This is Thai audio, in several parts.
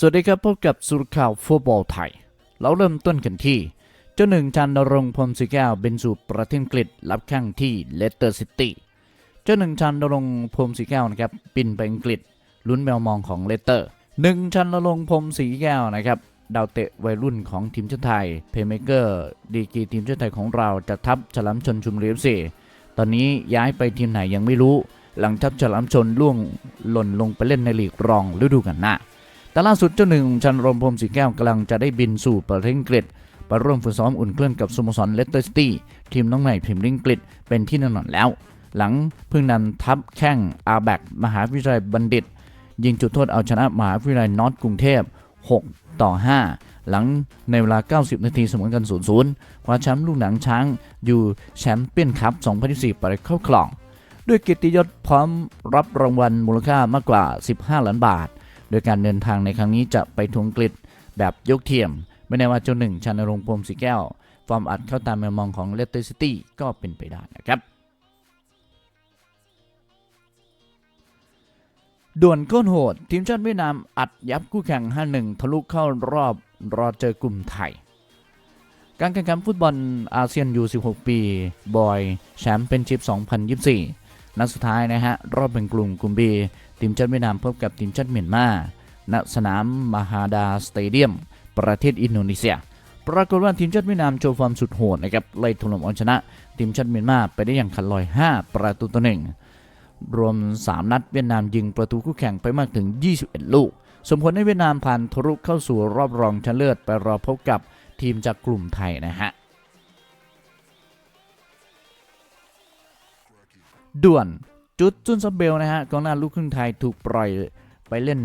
สวัสดีครับ พบกับสุรข่าวฟุตบอลไทย เราเริ่มต้นกันที่ เจ้าหนึ่งชันนรงพรมศรีแก้วเป็นสู่ประเทศอังกฤษรับแข้งที่เลสเตอร์ซิตี้ เจ้าหนึ่งชันนรงพรมศรีแก้วนะครับบินไปอังกฤษลุ้นแมวมองของเลสเตอร์หนึ่งชันนรงพรมศรีแก้วนะครับดาวเตะวัยรุ่นของทีมชาติไทย เพย์เมเกอร์ดีกีทีมชาติไทยของเราจะทับฉลามชนชุมเรียบซีตอนนี้ย้ายไปทีมไหนยังไม่รู้ หลังทับฉลามชนล่วงหล่นลงไปเล่นในลีกรองฤดูกาลหน้า แต่ล่าสุดเจ้าหนึ่งชันรมพรมศรีแก้วกำลังจะได้บินสู่ประเทศอังกฤษไปร่วมฝึกซ้อมอุ่นเครื่องกับสโมสรเลสเตอร์ซิตี้ทีมน้องใหม่พิมลิงกฤษเป็นที่แน่นอนแล้ว หลังเพิ่งนำทัพแข้งอาแบกมหาวิทยาลัยบัณฑิต ยิงจุดโทษเอาชนะมหาวิทยาลัยนอตกรุงเทพ 6 ต่อ 5 หลังในเวลา 90 นาทีเสมอกัน 0-0 คว้าแชมป์ลูกหนังช้างอยู่แชมเปี้ยนคัพ 2024 ไปเข้าครอง ด้วยเกียรติยศพร้อมรับรางวัลมูลค่ามากกว่า 15 ล้านบาท โดยการเดินทางในครั้งนี้จะไปทวงกฤษแบบยกเทียม ไม่แน่ว่าเจ้าหนึ่งชานรงค์พรมศรีแก้ว ฟอร์มอัดเข้าตามแมวมองของเลสเตอร์ซิตี้ก็เป็นไปได้นะครับด่วนก้นโหด ทีมชาติเวียดนามอัดยับคู่แข่ง 5-1 ทะลุเข้ารอบรอเจอกลุ่มไทย การแข่งขันฟุตบอลอาเซียนยู16 ปี บอย แชมเปี้ยนชิพ2024 นัดสุดท้ายนะฮะ รอบเป็นกลุ่มกลุ่ม B ทีมชาติเวียดนามพบกับทีมชาติเมียนมาณสนามมหาดาสเตเดียม ประเทศอินโดนีเซีย ปรากฏว่าทีมชาติเวียดนามโชว์ฟอร์มสุดโหดนะครับไล่ถล่มเอาชนะ ทีมชาติเมียนมาไปได้อย่างขันลอย 5 ประตูต่อหนึ่งรวม 3 นัดเวียดนามยิงประตูคู่แข่งไปมากถึง 21 ลูก สมผลให้เวียดนามผ่านทะลุเข้าสู่รอบรองชนะเลิศไปรอพบกับทีมจากกลุ่มไทยนะฮะด่วน จุดจุนซับเบลนะฮะกองหน้าลูกครึ่งไทยถูกปล่อยไปเล่น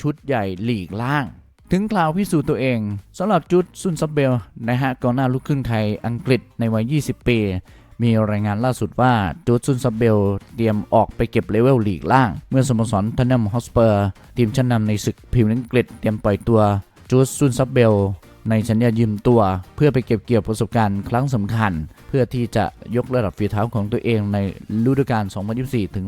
ชุดใหญ่หลีกล่าง ถึงคราวพิสูจน์ตัวเองสำหรับจุดซุนซับเบลนะฮะกองหน้าลูกครึ่งไทยอังกฤษในวัย 20 ปี มีรายงานล่าสุดว่าจูดซุนซับเบลเตรียมออกไปเก็บเลเวลลีกล่าง เมื่อสโมสรทันนัมฮอสเปอร์ ทีมชั้นนำในศึกพรีเมียร์อังกฤษเตรียมปล่อยตัวจูดซุนซับเบล ในสัญญายืมตัว เพื่อไปเก็บเกี่ยวประสบการณ์ครั้งสำคัญ เพื่อที่จะยกระดับฝีเท้าของตัวเองในฤดูกาล 2024 ถึง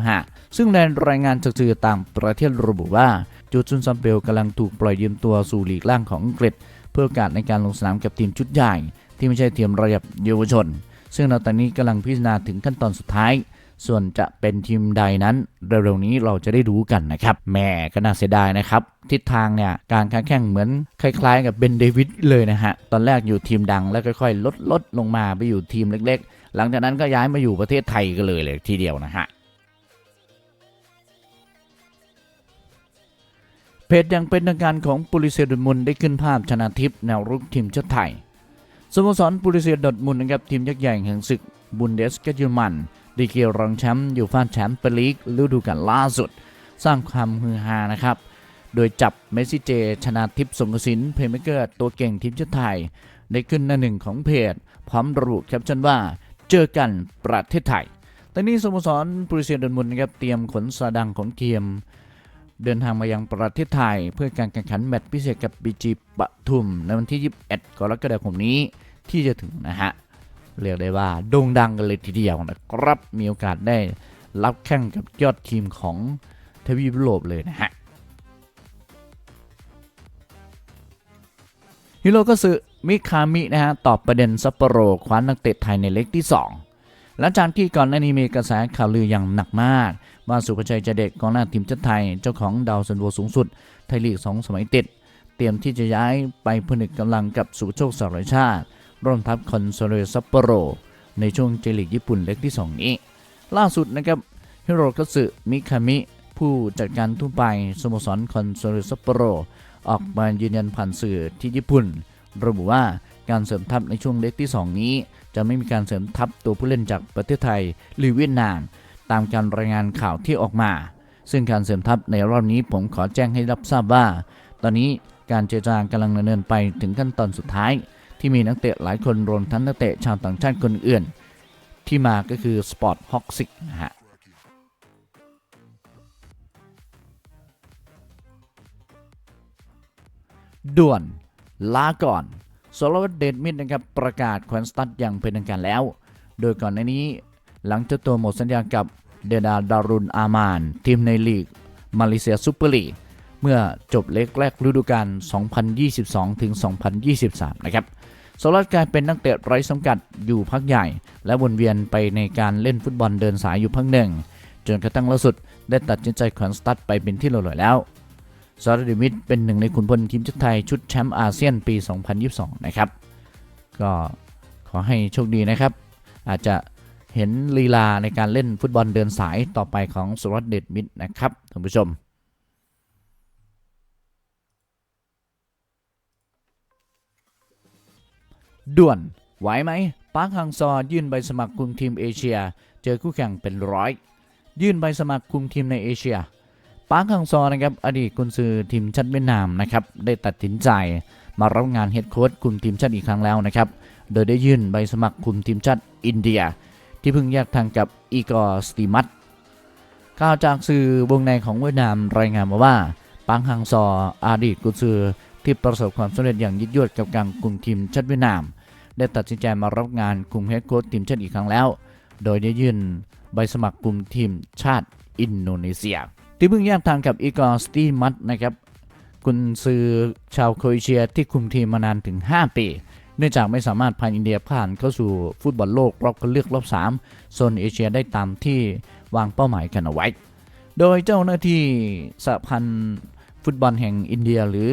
2025 ซึ่งในรายงานจากสื่อต่างประเทศระบุว่าจูดซุนซัมเบลกำลังถูกปล่อยยืมตัวสู่ลีกล่างของอังกฤษ เพื่อโอกาสในการลงสนามกับทีมชุดใหญ่ ที่ไม่ใช่ทีมระดับเยาวชน ซึ่งเราตอนนี้กำลังพิจารณาถึงขั้นตอนสุดท้าย ส่วนจะเป็นทีมใดนั้นเร็วๆนี้เราจะได้รู้กันนะครับแม่ก็น่าเสียดายนะครับทิศทางเนี่ยการค้าแข่งเหมือนคล้ายๆ กับเบนเดวิดเลยนะฮะตอนแรกอยู่ทีมดังแล้วค่อยๆ ลดลดลงมาไปอยู่ทีมเล็กๆ หลังจากนั้นก็ย้ายมาอยู่ประเทศไทยกันเลยเลยทีเดียวนะฮะเพจยังเป็นทางการของปุริเซียดอร์ทมุนได้ขึ้นภาพชนะทิพย์แนวรุกทีมชาติไทยสโมสรปุริเซียดอร์ทมุนนะครับทีมยักษ์ใหญ่แห่งศึกบุนเดสกาเยอรมัน ดีเกียรองแชมป์อยู่ฟาแชมป์เปยร์ลีกฤดูกาลล่าสุด สร้างความฮือฮานะครับ โดยจับเมสซี่เจ ชนะทิพย์สงกรสินเพลย์เมเกอร์ตัวเก่งทีมชาติไทย ได้ขึ้นหน้าหนึ่งของเพจ พร้อมระบุแคปชั่นว่า เจอกันประเทศไทยตอนนี้สโมสรปุริเซียดอร์ทมุนนะครับเตรียมขนสาดังขนเกียม เดินทางมายังประเทศไทย เพื่อการแข่งขันแมตช์พิเศษกับบีจีปทุม ในวันที่ 21 กรกฎาคมนี้ที่จะถึงนะฮะ เรียกได้ว่าโด่งดังกันเลยทีเดียวนะครับมีโอกาสได้รับแข่งกับยอดทีมของทวีปยุโรปเลยนะฮะฮิโรก็สึมิคามินะฮะตอบประเด็นซัปโปโรคว้านักเตะไทยในเล็กที่ 2 หลังจากที่ก่อนหน้านี้มีกระแสข่าวลืออย่างหนักมาก ว่าสุภชัยใจเด็กกองหน้าทีมชาติไทย เจ้าของดาวซันโวสูงสุด ไทยลีก 2 สมัยติด เตรียมที่จะย้ายไปผนึกกำลังกับสุโชคสารชาติ ร่วมทัพคอนโซเลซัปโปโร ในช่วงเจลีกญี่ปุ่นเล็กที่ 2 นี้ ล่าสุดนะครับฮิโรคัตสึมิคามิ ผู้จัดการทั่วไปสโมสรคอนโซเลซัปโปโร ออกมายืนยันผ่านสื่อที่ญี่ปุ่น ระบุว่าการเสริมทัพในช่วงเล็กที่ 2 นี้ จะไม่มีการเสริมทัพตัวผู้เล่นจากประเทศไทยหรือเวียดนาม ตามการรายงานข่าวที่ออกมา ซึ่งการเสริมทัพในรอบนี้ผมขอแจ้งให้รับทราบว่า ตอนนี้การเจรจากำลังดำเนินไปถึงขั้นตอนสุดท้าย ที่มีนักเตะหลายคนรวมทั้งนักเตะชาวต่างชาติคนอื่น ที่มาก็คือสปอร์ตฮอกซิกนะฮะด่วนลาก่อนสโลวัตเดดมิดนะครับประกาศแควนสตัดอย่างเป็นทางการแล้ว โดยก่อนหน้านี้หลังจ้าตัวหมดสัญญากับเดดาดารุนอามาน ทีมในลีกมาเลเซียซูเปอร์ลีก มื่อจบเล็กแรกฤดูกาล 2022ถึง2023 นะครับโซลัสกลายเป็นนักเตะไร้สังกัดอยู่พักใหญ่ และวนเวียนไปในการเล่นฟุตบอลเดินสายอยู่พักหนึ่ง จนกระทั่งล่าสุด ได้ตัดสินใจแขวนสตัดไปเป็นที่เรียบร้อยแล้วซาร์ดิมิดเป็นหนึ่งในขุนพลทีมชาติไทยชุดแชมป์อาเซียนปี 2022 นะครับ ก็ขอให้โชคดีนะครับ อาจจะเห็นลีลาในการเล่นฟุตบอลเดินสายต่อไปของสุรัตเดชมิตรนะครับท่านผู้ชม ด่วน ไหวไหมปาร์คฮังซอยื่นใบสมัครคุมทีมเอเชีย เจอคู่แข่งเป็นร้อย ยื่นใบสมัครคุมทีมในเอเชีย ปาร์คฮังซอนะครับอดีตกุนซือทีมชาติเวียดนามนะครับได้ตัดสินใจมารับงานเฮดโค้ชคุมทีมชาติอีกครั้งแล้วนะครับ โดยได้ยื่นใบสมัครคุมทีมชาติอินเดีย ที่เพิ่งแยกทางกับอีกอร์สติมัตข่าวจากสื่อวงในของเวียดนามรายงานมาว่าปางฮังซออดีตกุนซือที่ประสบความสำเร็จอย่างยิ่งยวดกับการคุมทีมชาติเวียดนาม ได้ตัดสินใจมารับงานคุมเฮดโค้ชทีมชาติอีกครั้งแล้ว โดยได้ยื่นใบสมัครคุมทีมชาติอินโดนีเซีย ที่เพิ่งแยกทางกับอีกอร์สติมัตนะครับกุนซือชาวโครเอเชียที่คุมทีมมานานถึง 5 ปี เนื่องจากไม่สามารถพาอินเดียผ่านเข้าสู่ฟุตบอลโลกรอบคัดเลือกรอบ 3 โซนเอเชียได้ตามที่วางเป้าหมายกันเอาไว้ โดยเจ้าหน้าที่สหพันธ์ฟุตบอลแห่งอินเดียหรือ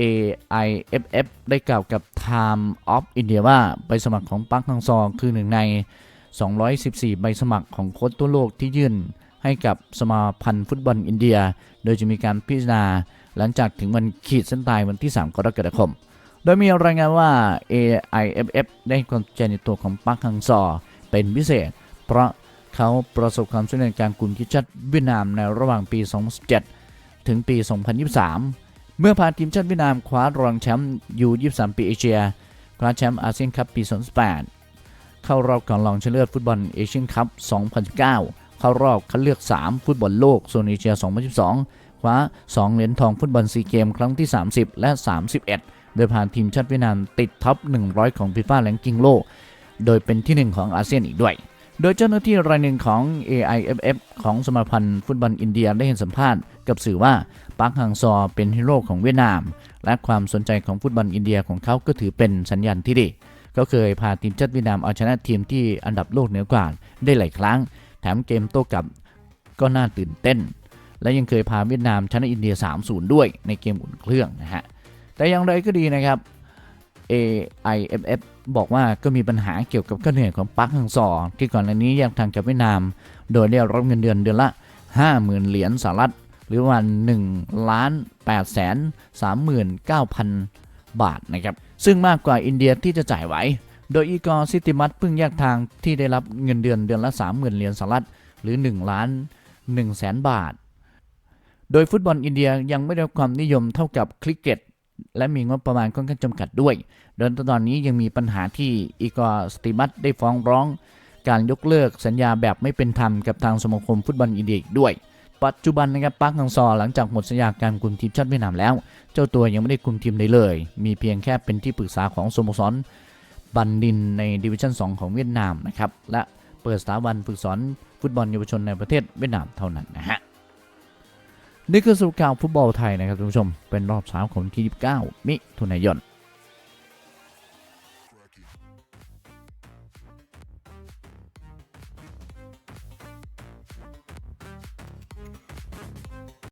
AIFF ได้กล่าวกับ Time of India ว่าใบสมัครของปักฮังซอคือหนึ่งใน 214 ใบสมัครของโค้ชตัวโลกที่ยื่นให้กับสมาพันธ์ฟุตบอลอินเดีย โดยจะมีการพิจารณาหลังจากถึงวันขีดเส้นตายวันที่ 3 กรกฎาคม โดยมีรายงานว่า AIFF ได้ความสนใจในตัวของปักฮังซอเป็นพิเศษ เพราะเขาประสบความสำเร็จในการกุมทีมชาติเวียดนามในระหว่างปี 2017 ถึงปี 2023 เมื่อพาทีมชาติเวียดนามคว้ารองแชมป์ยู23 ปีเอเชีย คว้าแชมป์อาเซียนคัพปี 2018 เข้ารอบก่อนรองชนะเลิศฟุตบอลเอเชียนคัพ 2019 เข้ารอบคัดเลือก 3 ฟุตบอลโลกโซนเอเชีย 2022 คว้า 2 เหรียญทองฟุตบอลซีเกมครั้งที่ 30 และ 31 โดยผ่านทีมชาติเวียดนามติดท็อป 100 ของฟีฟ่าแรงกิ้งโลก โดยเป็นที่ 1 ของอาเซียนอีกด้วย โดยเจ้าหน้าที่รายหนึ่งของ AIFF ของสมาพันธ์ฟุตบอลอินเดียได้เห็นสัมภาษณ์กับสื่อว่าปาร์คฮังซอเป็นฮีโร่ของเวียดนาม และความสนใจของฟุตบอลอินเดียของเขาก็ถือเป็นสัญญาณที่ดีเขาเคยพาทีมชาติเวียดนามเอาชนะทีมที่อันดับโลกเหนือกว่าได้หลายครั้ง แถมเกมโต้กลับก็น่าตื่นเต้น และยังเคยพาเวียดนามชนะอินเดีย 3-0 ด้วยในเกมอุ่นเครื่องนะฮะแต่อย่างไรก็ดีนะครับ AIFF บอกว่าก็มีปัญหาเกี่ยวกับค่าเหนื่อยของปาร์คฮังซอที่ก่อนหน้านี้แยกทางกับเวียดนาม โดยได้รับเงินเดือนเดือนละ 50,000 เหรียญสหรัฐ หรือประมาณ1ล้าน8แสน39,000 บาทนะครับ ซึ่งมากกว่าอินเดียที่จะจ่ายไหว โดยอีกอร์ซิติมัตเพิ่งแยกทางที่ได้รับเงินเดือนเดือนละ 30,000 เหรียญสหรัฐ หรือ1ล้าน1แสนบาท โดยฟุตบอลอินเดียยังไม่ได้ความนิยมเท่ากับคริกเก็ต และมีงบประมาณค่อนข้างจำกัดด้วย โดยตอนนี้ยังมีปัญหาที่อีกอร์สติมัตได้ฟ้องร้อง การยกเลิกสัญญาแบบไม่เป็นธรรมกับทางสมาคมฟุตบอลอินเดียอีกด้วย ปัจจุบันนะครับปาร์คฮังซอหลังจากหมดสัญญาการคุมทีมชาติเวียดนามแล้ว เจ้าตัวยังไม่ได้คุมทีมใดเลย มีเพียงแค่เป็นที่ปรึกษาของสโมสรบันดินในดิวิชั่น 2 ของเวียดนามนะครับและเปิดสถาบันฝึกสอนฟุตบอลเยาวชนในประเทศเวียดนามเท่านั้นนะฮะ นี่คือสรุปข่าวฟุตบอลไทยนะครับท่านผู้ชมเป็นรอบสามของที่29มิถุนายน